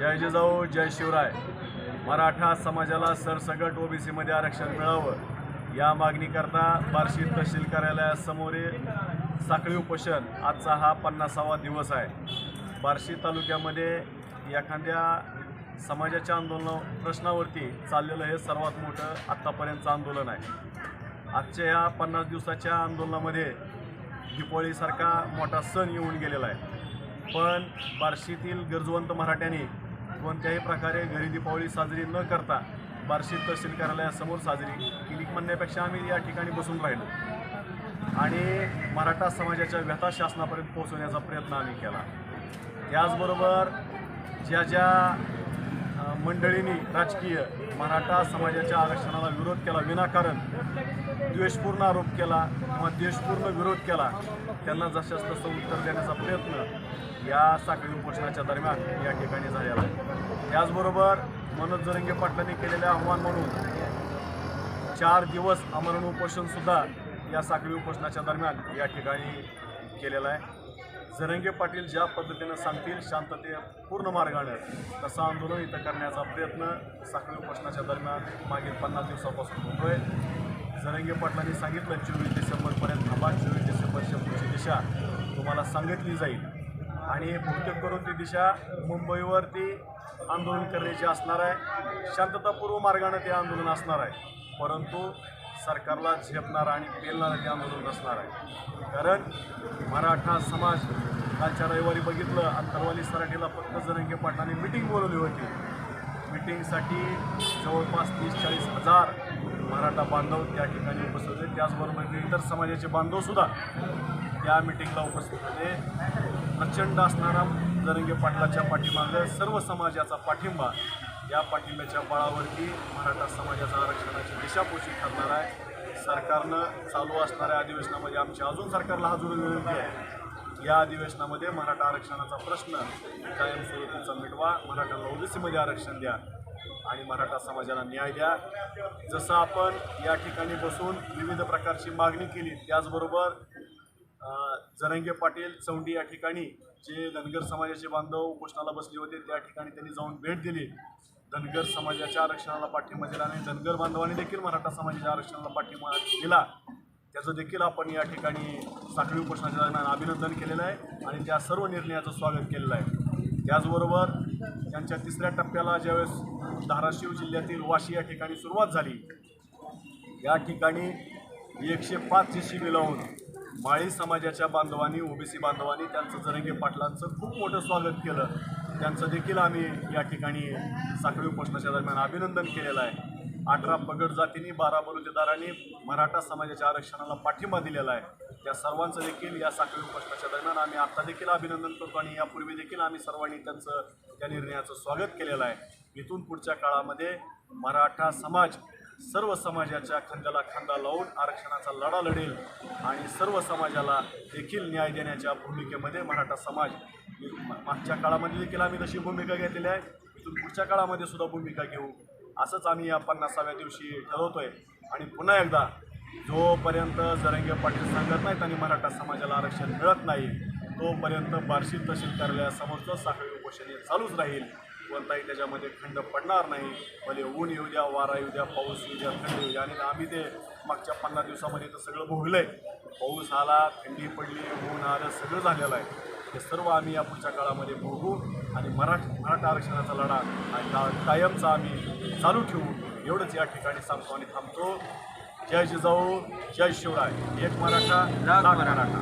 जय जिजाऊ जय शिवराय. मराठा समाजाला सरसकट ओबीसीमध्ये आरक्षण मिळावं या मागणीकरता बार्शी तहसील कार्यालयासमोरील साखळी उपोषण आजचा हा पन्नासावा दिवस आहे. बार्शी तालुक्यामध्ये एखाद्या समाजाच्या आंदोलना प्रश्नावरती चाललेलं हे सर्वात मोठं आत्तापर्यंतचं आंदोलन आहे. आजच्या ह्या पन्नास दिवसाच्या आंदोलनामध्ये दिपोळीसारखा मोठा सण येऊन गेलेला आहे. पण बार्शीतील गरजवंत मराठ्यांनी कोणत्याही प्रकारे घरी दीपावली साजरी न करता बार्शी तहसील कार्यालयासमोर साजरी केली. म्हणण्यापेक्षा आम्ही या ठिकाणी बसून राहिलो. आणि मराठा समाजाच्या व्यथा शासनापर्यंत पोहोचवण्याचा प्रयत्न आम्ही केला. त्याचबरोबर ज्या ज्या मंडळींनी राजकीय मराठा समाजाच्या आरक्षणाला विरोध केला विनाकारण द्वेषपूर्ण आरोप केला किंवा द्वेषपूर्ण विरोध केला त्यांना जशाच तसं उत्तर देण्याचा प्रयत्न या साखळी उपोषणाच्या दरम्यान या ठिकाणी झालेला आहे. त्याचबरोबर मनोज जरंगे पाटलांनी केलेले आव्हान म्हणून चार दिवस आमरण उपोषणसुद्धा या साखळी उपोषणाच्या दरम्यान या ठिकाणी केलेलं आहे. जरंगे पाटील ज्या पद्धतीनं सांगतील शांतते पूर्ण मार्गानं तसं आंदोलन इथं करण्याचा प्रयत्न साखळी उपोषणाच्या दरम्यान मागील पन्नास दिवसापासून होतोय. जरंगे पाटलांनी सांगितलं चोवीस डिसेंबरपर्यंत थांबा चोवीस डिसेंबरच्या पुढची दिशा तुम्हाला सांगितली जाईल. आणि बहुतेक करून ती दिशा मुंबईवरती आंदोलन करण्याची असणार आहे. शांततापूर्व मार्गानं ते आंदोलन असणार आहे. परंतु सरकारला झेपणारं आणि पेलणारं ते आंदोलन असणार आहे. कारण मराठा समाज कालच्या रविवारी बघितलं अंतरवाली सराठीला फक्त जरंगे पाटलांनी मिटिंग बोलवली होती. मिटिंगसाठी जवळपास तीस चाळीस हजार मराठा बांधव त्या ठिकाणी उपस्थित होते. त्याचबरोबर इतर समाजाचे बांधवसुद्धा त्या मिटिंगला उपस्थित होते. प्रचंड असणारा जरंगे पाटलाच्या पाठीमागं सर्व समाजाचा पाठिंबा या पाठिंब्याच्या बळावरती मराठा समाजाचा आरक्षणाची दिशापोषी ठरणार आहे. सरकारनं चालू असणाऱ्या अधिवेशनामध्ये आमची अजून सरकारला अजून विनंती आहे. या अधिवेशनामध्ये मराठा आरक्षणाचा प्रश्न कायमस्वरूपीचा मिटवा मराठाला ओबीसीमध्ये आरक्षण द्या आणि मराठा समाजाला न्याय द्या. जसं आपण या ठिकाणी बसून विविध प्रकारची मागणी केली त्याचबरोबर जरंगे पाटील चौंडी या ठिकाणी जे धनगर समाजाचे बांधव उपोषणाला बसले होते त्या ठिकाणी त्यांनी जाऊन भेट दिली. धनगर समाजाच्या आरक्षणाला पाठिंबा दिला आणि धनगर बांधवांनी देखील मराठा समाजाच्या आरक्षणाला पाठिंबा दिला. त्याचं देखील आपण या ठिकाणी साखळी उपोषणाच्या दरम्यान अभिनंदन केलेलं आहे आणि त्या सर्व निर्णयाचं स्वागत केलेलं आहे. त्याचबरोबर त्यांच्या तिसऱ्या टप्प्याला ज्यावेळेस धाराशिव जिल्ह्यातील वाशी या ठिकाणी सुरुवात झाली या ठिकाणी एकशे पाच शिबी लावून माळी समाजाच्या बांधवांनी ओबीसी बांधवांनी त्यांचं जरंगे पाटलांचं खूप मोठं स्वागत केलं. त्यांचं देखील आम्ही या ठिकाणी साखळी उपोषणाच्या दरम्यान अभिनंदन केलेलं आहे. अठरा पगड जातींनी बारा बलुतेदारांनी मराठा समाजाच्या आरक्षणाला पाठिंबा दिलेला आहे. त्या सर्वांचं देखील या साखळी उपोषणाच्या दरम्यान आम्ही आता देखील अभिनंदन करतो आणि यापूर्वी देखील आम्ही सर्वांनी त्यांचं त्या निर्णयाचं स्वागत केलेलं आहे. इथून पुढच्या काळामध्ये मराठा समाज सर्व समाजाच्या खांद्याला खांदा लावून आरक्षणाचा लढा लढेल आणि सर्व समाजाला देखील न्याय देण्याच्या भूमिकेमध्ये मराठा समाज मागच्या काळामध्ये देखील आम्ही तशी भूमिका घेतलेली आहे. इथून पुढच्या काळामध्ये सुद्धा भूमिका घेऊ असंच आम्ही या पन्नासाव्या दिवशी ठरवतोय. आणि पुन्हा एकदा जोपर्यंत जरंगे पाटील सांगत नाहीत आणि मराठा समाजाला आरक्षण मिळत नाही तोपर्यंत बार्शी तहसील कार्यालयासमोरचं साखळी उपोषण चालूच राहील. कोणताही त्याच्यामध्ये खंड पडणार नाही. भले ऊन येऊ द्या वारा येऊ द्या पाऊस येऊ द्या थंडी येऊ द्या. आणि आम्ही ते मागच्या पन्नास दिवसामध्ये तर सगळं भोगलं आहे पाऊस आला थंडी पडली ऊन आलं सगळं झालेलं आहे. हे सर्व आम्ही या पुढच्या काळामध्ये भोगू आणि मराठ मराठा आरक्षणाचा लढा आणि कायमचा आम्ही चालू ठेवू. एवढंच या ठिकाणी सांगतो आणि थांबतो. जय जिजाऊ जय शिवराय. एक मराठा मराठा.